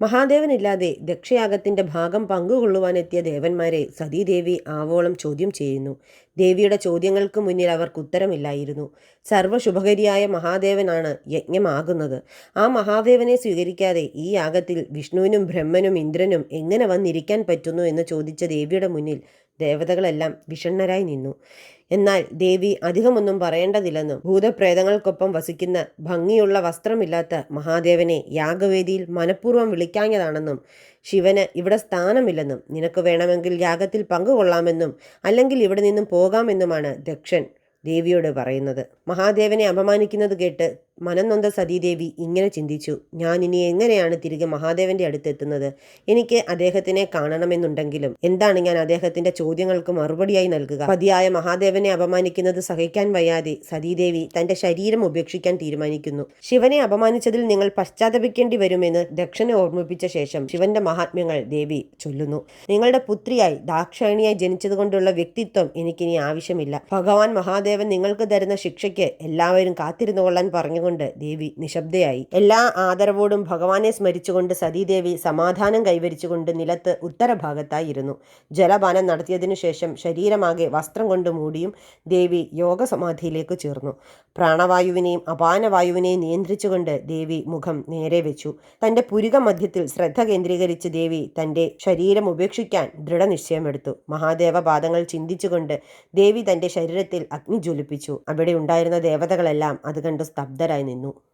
മഹാദേവനില്ലാതെ ദക്ഷയാഗത്തിന്റെ ഭാഗം പങ്കുകൊള്ളുവാനെത്തിയ ദേവന്മാരെ സതീദേവി ആവോളം ചോദ്യം ചെയ്യുന്നു. ദേവിയുടെ ചോദ്യങ്ങൾക്ക് മുന്നിൽ അവർക്ക് ഉത്തരമില്ലായിരുന്നു. സർവശുഭകരിയായ മഹാദേവനാണ് യജ്ഞമാകുന്നത്. ആ മഹാദേവനെ സ്വീകരിക്കാതെ ഈ യാഗത്തിൽ വിഷ്ണുവിനും ബ്രഹ്മനും ഇന്ദ്രനും എങ്ങനെ വന്നിരിക്കാൻ പറ്റുന്നു എന്ന് ചോദിച്ച ദേവിയുടെ മുന്നിൽ ദേവതകളെല്ലാം വിഷണ്ണരായി നിന്നു. എന്നാൽ ദേവി അധികമൊന്നും പറയേണ്ടതില്ലെന്നും ഭൂതപ്രേതങ്ങൾക്കൊപ്പം വസിക്കുന്ന ഭംഗിയുള്ള വസ്ത്രമില്ലാത്ത മഹാദേവനെ യാഗവേദിയിൽ മനഃപൂർവം വിളിക്കാഞ്ഞതാണെന്നും ശിവന് ഇവിടെ സ്ഥാനമില്ലെന്നും നിനക്ക് വേണമെങ്കിൽ യാഗത്തിൽ പങ്കുകൊള്ളാമെന്നും അല്ലെങ്കിൽ ഇവിടെ നിന്നും പോകാമെന്നുമാണ് ദക്ഷൻ ദേവിയോട് പറയുന്നത്. മഹാദേവനെ അപമാനിക്കുന്നത് കേട്ട് മനംനൊന്ത സതീദേവി ഇങ്ങനെ ചിന്തിച്ചു ഞാൻ ഇനി എങ്ങനെയാണ് തിരികെ മഹാദേവന്റെ അടുത്തെത്തുന്നത്? എനിക്ക് അദ്ദേഹത്തിനെ കാണണമെന്നുണ്ടെങ്കിലും എന്താണ് ഞാൻ അദ്ദേഹത്തിന്റെ ചോദ്യങ്ങൾക്ക് മറുപടിയായി നൽകുക? പതിയായ മഹാദേവനെ അപമാനിക്കുന്നത് സഹിക്കാൻ വയ്യാതെ സതീദേവി തന്റെ ശരീരം ഉപേക്ഷിക്കാൻ തീരുമാനിക്കുന്നു. ശിവനെ അപമാനിച്ചതിൽ നിങ്ങൾ പശ്ചാത്തപിക്കേണ്ടി വരുമെന്ന് ദക്ഷനെ ഓർമ്മിപ്പിച്ച ശേഷം ശിവന്റെ മഹാത്മ്യങ്ങൾ ദേവി ചൊല്ലുന്നു. നിങ്ങളുടെ പുത്രിയായി ദാക്ഷായണിയായി ജനിച്ചതുകൊണ്ടുള്ള വ്യക്തിത്വം എനിക്കിനി ആവശ്യമില്ല. ഭഗവാൻ മഹാദേവൻ നിങ്ങൾക്ക് തരുന്ന ശിക്ഷയ്ക്ക് എല്ലാവരും കാത്തിരുന്നു കൊള്ളാൻ പറഞ്ഞുകൊണ്ട് ദേവി നിശബ്ദയായി. എല്ലാ ആദരവോടും ഭഗവാനെ സ്മരിച്ചുകൊണ്ട് സതീദേവി സമാധാനം കൈവരിച്ചുകൊണ്ട് നിലത്ത് ഉത്തരഭാഗത്തായിരുന്നു. ജലപാനം നടത്തിയതിനു ശേഷം ശരീരമാകെ വസ്ത്രം കൊണ്ട് മൂടിയും ദേവി യോഗസമാധിയിലേക്ക് ചേർന്നു. പ്രാണവായുവിനെയും അപാനവായുവിനെയും നിയന്ത്രിച്ചുകൊണ്ട് ദേവി മുഖം നേരെ വെച്ചു. തന്റെ പുരിക മധ്യത്തിൽ ശ്രദ്ധ കേന്ദ്രീകരിച്ച് ദേവി തന്റെ ശരീരം ഉപേക്ഷിക്കാൻ ദൃഢനിശ്ചയമെടുത്തു. മഹാദേവ പാദങ്ങൾ ചിന്തിച്ചുകൊണ്ട് ദേവി തന്റെ ശരീരത്തിൽ അഗ്നി ജ്വലിപ്പിച്ചു. അവിടെ ഉണ്ടായിരുന്ന ദേവതകളെല്ലാം അത് കണ്ടു സ്തബ്ധരായി. നിന്നു